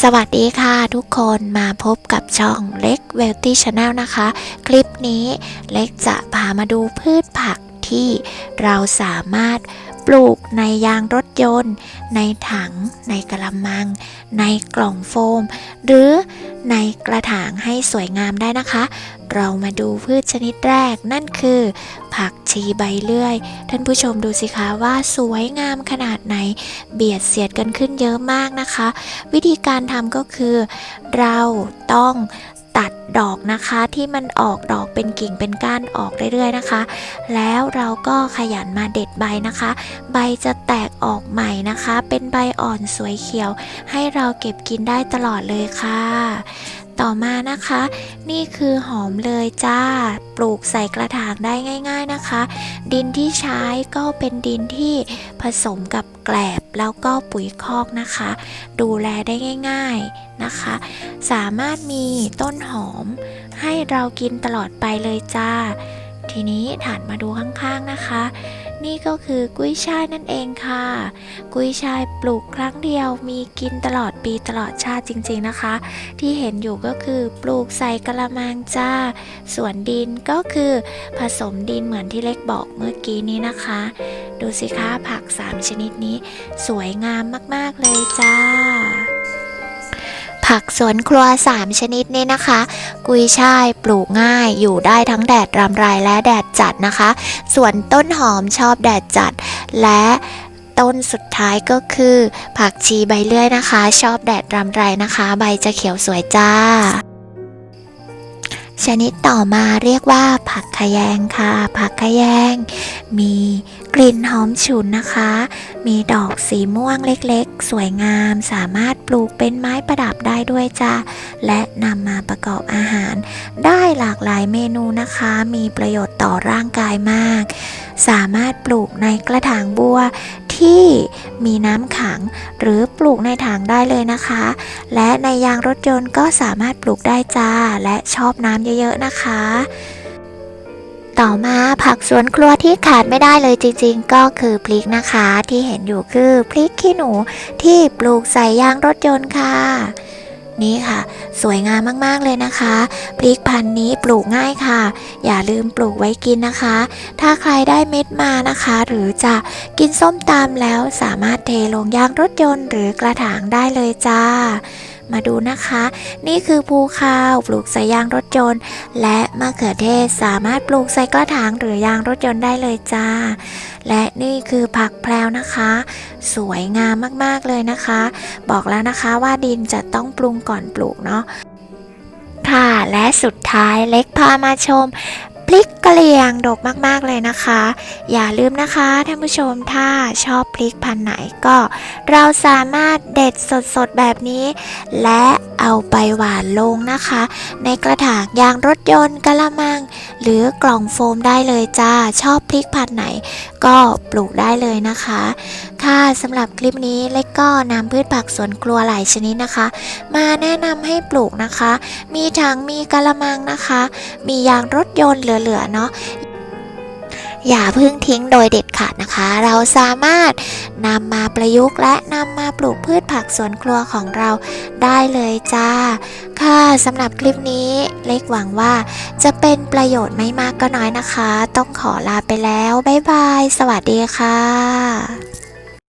สวัสดีค่ะทุกคนมาพบกับช่องเล็กเวลตี้ชาแนลนะคะ คลิปนี้เล็กจะพามาดูพืชผักที่เราสามารถปลูกในยางรถยนต์ ในถังในกระมัง ในกล่องโฟม หรือในกระถางให้สวยงามได้นะคะ เรามาดูพืชชนิดแรกนั่นคือ ผักชีใบเลื่อย ท่านผู้ชมดูสิคะว่าสวยงามขนาดไหน เบียดเสียดกันขึ้นเยอะมากนะคะ วิธีการทำก็คือ เราต้อง ดอกนะคะที่มันออกดอกเป็นกิ่งเป็นก้านออกเรื่อยๆนะคะ แล้วเราก็ขยันมาเด็ดใบนะคะ ใบจะแตกออกใหม่นะคะ เป็นใบอ่อนสวยเขียว ให้เราเก็บกินได้ตลอดเลยค่ะ ต่อมานะคะ นี่คือหอมเลยจ้า ปลูกใส่กระถางได้ง่าย ๆนะคะ ดินที่ใช้ก็เป็นดินที่ผสมกับแกลบแล้วก็ปุ๋ยคอกนะคะ ดูแลได้ง่ายๆนะคะ สามารถมีต้นหอมให้เรากินตลอดไปเลยจ้า ทีนี้ถัดมาดูข้างๆนะคะ นี่ก็คือกุ้ยช่ายนั่นเองค่ะ กุ้ยช่ายปลูกครั้งเดียวมีกินตลอดปีตลอดชาติจริงๆนะคะ ที่เห็นอยู่ก็คือปลูกใส่กระมังจ้า ส่วนดินก็คือผสมดินเหมือนที่เล็กบอกเมื่อกี้นี้นะคะ ดูสิคะผัก 3 ชนิดนี้ สวยงามมากๆเลยจ้า ผักสวนครัว 3 ชนิดนี้นะคะ กุยช่ายปลูกง่ายอยู่ได้ทั้งแดดรำไรและแดดจัดนะคะ ส่วนต้นหอมชอบแดดจัด และต้นสุดท้ายก็คือ ผักชีใบเลื่อยนะคะ ชอบแดดรำไรนะคะ ใบจะเขียวสวยจ้า ชนิดต่อมาเรียกว่า ผักขยงค่ะ ผักขยงมี กลิ่นหอมฉุนนะคะ มีดอกสีม่วงเล็กๆ สวยงามสามารถปลูกเป็นไม้ประดับได้ด้วยจ้าและนำมาประกอบอาหาร ได้หลากหลายเมนูนะคะ มีประโยชน์ต่อร่างกายมาก สามารถปลูกในกระถางบัวที่มีน้ำขังหรือปลูกในถังได้เลยนะคะ และในยางรถยนต์ก็สามารถปลูกได้จ้า และชอบน้ำเยอะๆนะคะ ต่อมาผักสวนครัวที่ขาดไม่ได้เลยจริงๆ ก็คือพริกนะคะที่เห็นอยู่คือพริกขี้หนูที่ปลูกใส่ยางรถยนต์ค่ะนี่ค่ะ สวยงามมากๆเลยนะคะ พริกพันธุ์นี้ปลูกง่ายค่ะ อย่าลืมปลูกไว้กินนะคะ ถ้าใครได้เม็ดมานะคะ หรือจะกินส้มตำแล้วสามารถเทลงยางรถยนต์หรือกระถางได้เลยจ้า มาดูนะคะ นี่คือภูข้าวปลูกใส่ยางรถยนต์ และมะเขือเทศสามารถปลูกใส่กระถางหรือยางรถยนต์ได้เลยจ้า และนี่คือผักแพรวนะคะ สวยงามมากๆเลยนะคะ บอกแล้วนะคะว่าดินจะต้องปรุงก่อนปลูกเนาะค่ะและสุดท้ายเล็กพามาชม พริกกะเหรี่ยงดกมากๆเลยนะคะ อย่าลืมนะคะท่านผู้ชมถ้าชอบพริกพันธุ์ไหนก็ เราสามารถเด็ดสดๆแบบนี้ และเอาไปหวานลงนะคะ ในกระถางยางรถยนต์กะละมัง หรือกล่องโฟมได้เลยจ้า ชอบพริกพันธุ์ไหน ก็ปลูกได้เลยนะคะ ค่ะสำหรับคลิปนี้เล็กก็นำพืชผักสวนครัวหลายชนิดนะคะ มาแนะนำให้ปลูกนะคะ มีถังมีกะละมังนะคะ มียางรถยนต์เหลือๆเนาะ อย่าเพิ่งทิ้งโดยเด็ดขาดนะคะ เราสามารถนำมาประยุกต์และนำมาปลูกพืชผักสวนครัวของเราได้เลยจ้า ค่ะสำหรับคลิปนี้เล็กหวังว่าจะเป็นประโยชน์ไม่มากก็น้อยนะคะ ต้องขอลาไปแล้ว บ๊ายบาย สวัสดีค่ะ